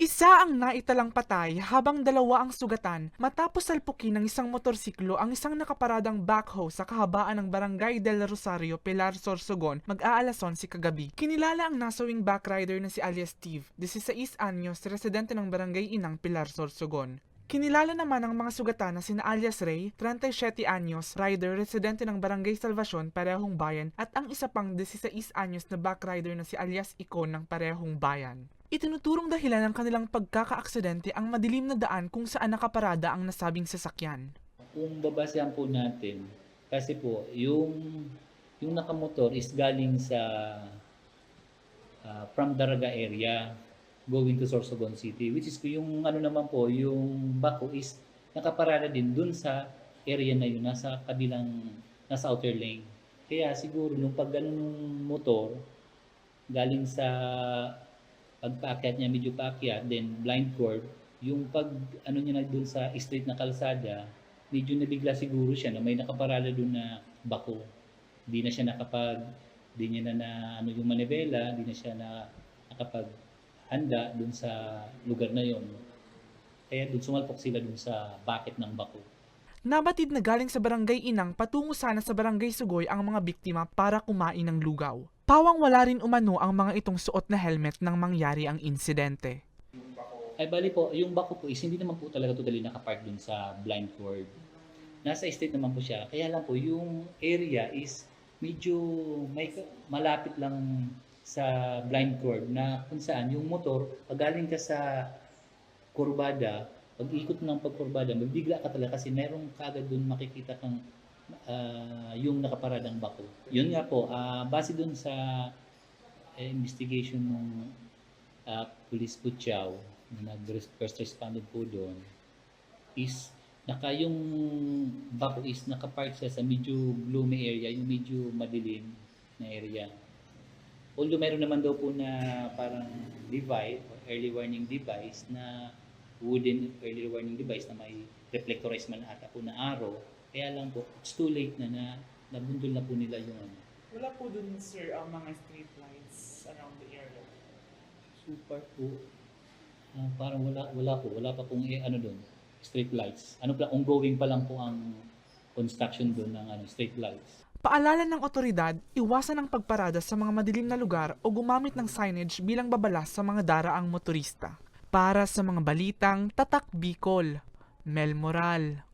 Isa ang naitalang patay habang dalawa ang sugatan matapos salpukin ng isang motorsiklo ang isang nakaparadang backhoe sa kahabaan ng Barangay del Rosario, Pilar, Sorsogon mag-aalason si kagabi. Kinilala ang nasawing backrider na si alias Steve, 16 anyos, residente ng Barangay Inang, Pilar, Sorsogon. Kinilala naman ang mga sugatan na sina alias Ray, 37 anyos, rider, residente ng Barangay Salvacion, parehong bayan, at ang isa pang 16 anyos na backrider na si alias Icon ng parehong bayan. Itinuturong dahilan ng kanilang pagkakaaksidente ang madilim na daan kung saan nakaparada ang nasabing sasakyan. Kung babasehan po natin, kasi po, yung, yung nakamotor is galing sa ah, from Daraga area going to Sorsogon City, which is yung ano naman po, yung bako is nakaparada din dun sa area na yun, nasa kabilang, nasa outer lane. Kaya siguro nung pag ganung motor, galing sa pagpaakyat niya, medyo paakyat, then blind curve, yung pag ano niya na dun sa straight na kalsada, medyo nabigla siguro siya na may nakaparada dun na bako. Di na siya nakapag, di niya na, na ano yung manibela, di na siya na nakapag handa dun sa lugar na yon. Kaya dun sumalpok sila dun sa bakit ng bako. Nabatid na galing sa barangay Inang patungo sana sa barangay Sugoy ang mga biktima para kumain ng lugaw. Pawang wala rin umano ang mga itong suot na helmet nang mangyari ang insidente. Ay bali po, yung bako po is hindi naman po talaga totally nakapark dun sa blind curve. Nasa estate naman po siya. Kaya lang po, yung area is medyo may malapit lang sa blind curve na kung saan yung motor, pag galing ka sa kurbada, pag ikot ng pagkurbada, mabigla ka talaga kasi merong kagad dun makikita kang ah, yung nakaparadang bako. Yun nga po, ah, base dun sa eh, investigation ng uh, police Butchaw na nag-first responded po doon is naka yung bako is nakapark siya sa medyo gloomy area, yung medyo madilim na area. Although meron naman daw po na parang device or early warning device na wooden early warning device na may reflectorized man ata po na arrow. Kaya lang po, it's too late na na nabundol na po nila yung ano. Wala po dun sir ang mga street lights around the area. Super po. Ah, parang wala wala po, wala pa pong eh, ano doon, street lights. Ano pa ongoing pa lang po ang construction doon ng ano street lights. Paalala ng otoridad, iwasan ang pagparada sa mga madilim na lugar o gumamit ng signage bilang babala sa mga daraang motorista. Para sa mga balitang Tatak Bicol, Mel Moral.